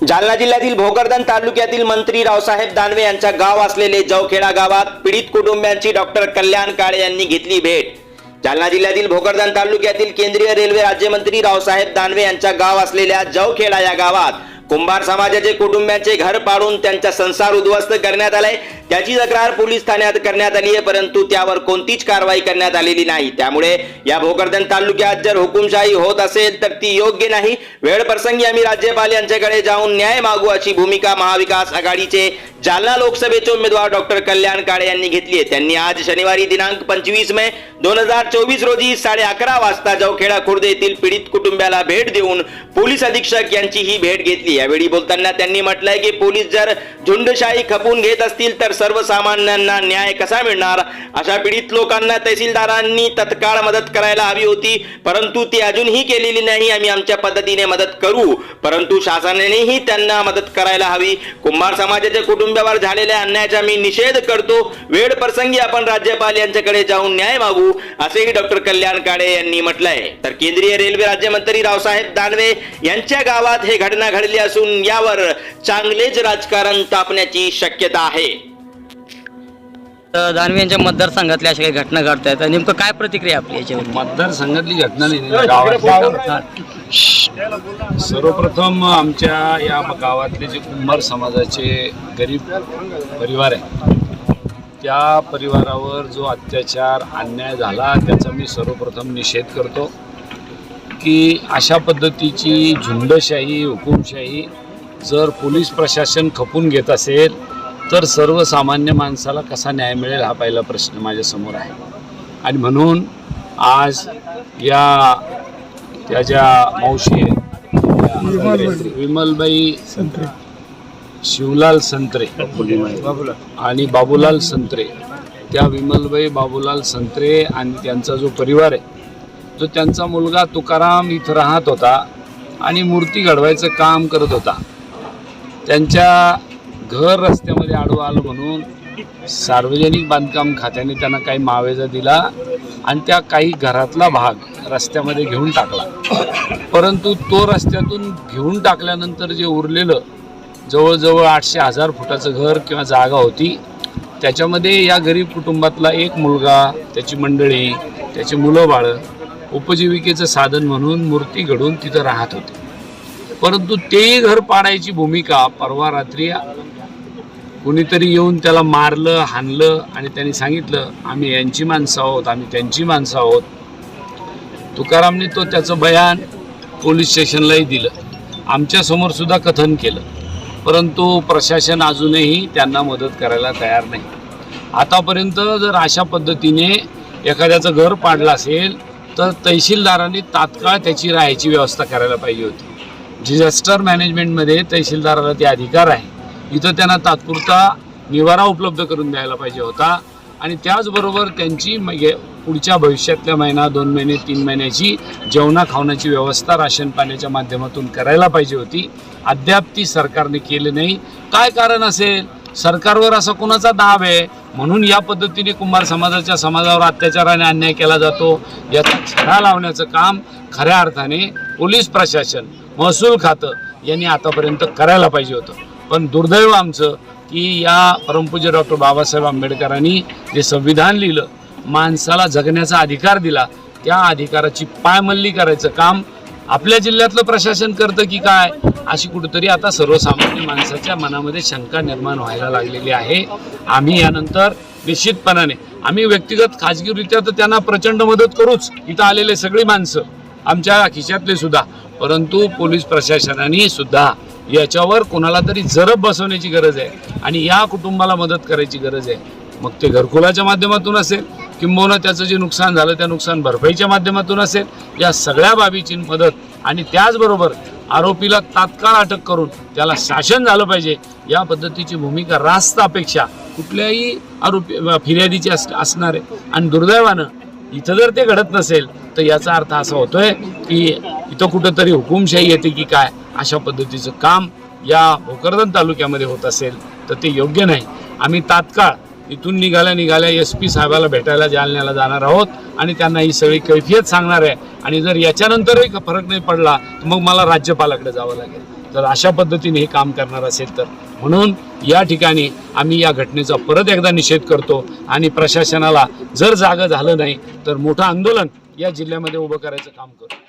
जालना जिल्ह्यातील भोकरदन तालुक्यातील मंत्री रावसाहेब दानवे यांच्या गाव असलेले जवखेडा गावात पीडित कुटुंबियांची डॉक्टर कल्याण काळे यांनी घेतली भेट. जालना जिल्ह्यातील भोकरदन तालुक्यातील केंद्रीय रेल्वे राज्यमंत्री रावसाहेब दानवे यांच्या गाव असलेल्या जवखेडा या गावात कुंभार समाजाचे कुटुंबियांचे घर पाडून त्यांचा संसार उद्ध्वस्त करण्यात आलाय. त्याची तक्रार पोलीस ठाण्यात करण्यात आली आहे परंतु त्यावर कोणतीच कारवाई करण्यात आलेली नाही. त्यामुळे या भोकरदन तालुक्यात जर हुकुमशाही होत असेल तर ती योग्य नाही. वेळ प्रसंगी आम्ही राज्यपाल यांच्याकडे जाऊन न्याय मागू अशी भूमिका महाविकास आघाडीचे जालना लोकसभेचे उमेदवार डॉक्टर कल्याण काळे यांनी घेतली आहे. त्यांनी आज शनिवारी दिनांक पंचवीस मे दोन हजार चोवीस रोजी साडे अकरा वाजता जवखेडा खुर्द येथील पीडित कुटुंबाला भेट देऊन पोलीस अधीक्षक यांची ही भेट घेतली यावेळी बोलताना त्यांनी म्हटलंय की पोलीस जर झुंडशाही खपून घेत असतील तर सर्वसामान्यांना न्याय कसा मिळणार? अशा पीडित लोकांना तहसीलदारांनी तत्काळ मदत करायला हवी होती परंतु ती अजूनही केलेली नाही. आम्ही आमच्या पद्धतीने मदत करू परंतु शासनानेही त्यांना मदत करायला हवी. कुंभार समाजाच्या कुटुंबावर झालेल्या अन्यायाचा मी निषेध करतो. वेळ प्रसंगी आपण राज्यपाल यांच्याकडे जाऊन न्याय मागू असेही डॉक्टर कल्याण काळे यांनी म्हटलंय. तर केंद्रीय रेल्वे राज्यमंत्री रावसाहेब दानवे यांच्या गावात हे घटना घडली असून यावर चांगलेच राजकारण तापण्याची शक्यता आहे. तर दानवे यांच्या मतदारसंघातल्या अशा काही घटना घडत आहेत नेमकं काय प्रतिक्रिया आपली याच्यावर मतदारसंघातली घटना नाही सर्वप्रथम आमच्या या गावातले जे कुंभार समाजाचे गरीब परिवार आहे त्या परिवारावर जो अत्याचार अन्याय झाला त्याचा मी सर्वप्रथम निषेध करतो की अशा पद्धतीची झुंडशाही हुकुमशाही जर पोलीस प्रशासन खपून घेत असेल तर सर्वसामान्य माणसाला कसा न्याय मिळेल हा पहिला प्रश्न माझ्यासमोर आहे. आणि म्हणून आज या त्या ज्या मावशी आहेत, त्या विमलबाई शिवलाल संत्रे आणि बाबूलाल संत्रे त्या विमलबाई बाबूलाल संत्रे आणि त्यांचा जो परिवार आहे जो त्यांचा मुलगा तुकाराम इथं राहत होता आणि मूर्ती घडवायचं काम करत होता. त्यांच्या घर रस्त्यामध्ये आडवं आलं म्हणून सार्वजनिक बांधकाम खात्याने त्यांना काही मावेजा दिला आणि त्या काही घरातला भाग रस्त्यामध्ये घेऊन टाकला. परंतु तो रस्त्यातून घेऊन टाकल्यानंतर जे उरलेलं जवळजवळ आठशे हजार फुटाचं घर किंवा जागा होती त्याच्यामध्ये या गरीब कुटुंबातला एक मुलगा त्याची मंडळी त्याची मुलं बाळं उपजीविकेचं साधन म्हणून मूर्ती घडून तिथं राहत होते. परंतु तेही घर पाडायची भूमिका परवा रात्री कुणीतरी येऊन त्याला मारलं हाणलं आणि त्यांनी सांगितलं आम्ही यांची माणसं आहोत आम्ही त्यांची माणसं आहोत. तुकारामने तो त्याचं बयान पोलीस स्टेशनलाही दिलं. आमच्यासमोर सुद्धा कथन केलं. परंतु प्रशासन अजूनही त्यांना मदत करायला तयार नाही. आतापर्यंत जर अशा पद्धतीने एखाद्याचं घर पाडलं असेल तर तहसीलदारांनी तात्काळ त्याची राहायची व्यवस्था करायला पाहिजे होती. डिझास्टर मॅनेजमेंटमध्ये तहसीलदाराला ते अधिकार आहे. इथं त्यांना तात्पुरता निवारा उपलब्ध करून द्यायला पाहिजे होता. आणि त्याचबरोबर त्यांची म्हणजे पुढच्या भविष्यातल्या महिना दोन महिने तीन महिन्याची जेवणा खावण्याची व्यवस्था राशन पाण्याच्या माध्यमातून करायला पाहिजे होती. अद्याप ती सरकारने केली नाही. काय कारण असेल? सरकारवर असा कुणाचा दाब आहे? म्हणून या पद्धतीने कुंभार समाजाच्या समाजावर अत्याचार आणि अन्याय केला जातो. याचा छडा लावण्याचं काम खऱ्या अर्थाने पोलीस प्रशासन महसूल खातं यांनी आतापर्यंत करायला पाहिजे होतं. पण दुर्दैव आमचं की या परमपूज्य डॉक्टर बाबासाहेब आंबेडकरांनी जे संविधान लिहिलं माणसाला जगण्याचा अधिकार दिला त्या अधिकाराची पायमल्ली करायचं काम आपल्या जिल्ह्यातलं प्रशासन करतं की काय अशी कुठंतरी आता सर्वसामान्य माणसाच्या मनामध्ये शंका निर्माण व्हायला लागलेली आहे. आम्ही यानंतर निश्चितपणाने आम्ही व्यक्तिगत खाजगीरित्या तर त्यांना प्रचंड मदत करूच इथं आलेले सगळी माणसं आमच्या खिशातले सुद्धा परंतु पोलीस प्रशासनाने सुद्धा याच्यावर कोणाला तरी जरब बसवण्याची गरज आहे आणि या कुटुंबाला मदत करायची गरज आहे. मग ते घरकुलाच्या माध्यमातून असेल किंबहुना त्याचं जे नुकसान झालं त्या नुकसान भरपाईच्या माध्यमातून असेल या सगळ्या बाबीची मदत आणि त्याचबरोबर आरोपीला तात्काळ अटक करून त्याला शासन झालं पाहिजे या पद्धतीची भूमिका रास्त अपेक्षा कुठल्याही आरोपी फिर्यादीची अस असणार आहे. आणि दुर्दैवानं इथं जर ते घडत नसेल तर याचा अर्थ असा होतोय की इथं कुठंतरी हुकुमशाही येते की काय? अशा पद्धतीचं काम या भोकरदन तालुक्यामध्ये होत असेल तर ते योग्य नाही. आम्ही तात्काळ इथून निघाल्या निघाल्या एस पी साहेबाला भेटायला जालन्याला जाणार आहोत आणि त्यांना ही सगळी कैफियत सांगणार आहे. आणि जर याच्यानंतरही फरक नाही पडला तर मग मला राज्यपालाकडे जावं लागेल. तर अशा पद्धतीने हे काम करणार असेल तर. म्हणून या ठिकाणी आम्ही या घटनेचा परत एकदा निषेध करतो आणि प्रशासनाला जर जागं झालं नाही तर मोठं आंदोलन या जिल्ह्यामध्ये उभं करायचं काम करतो.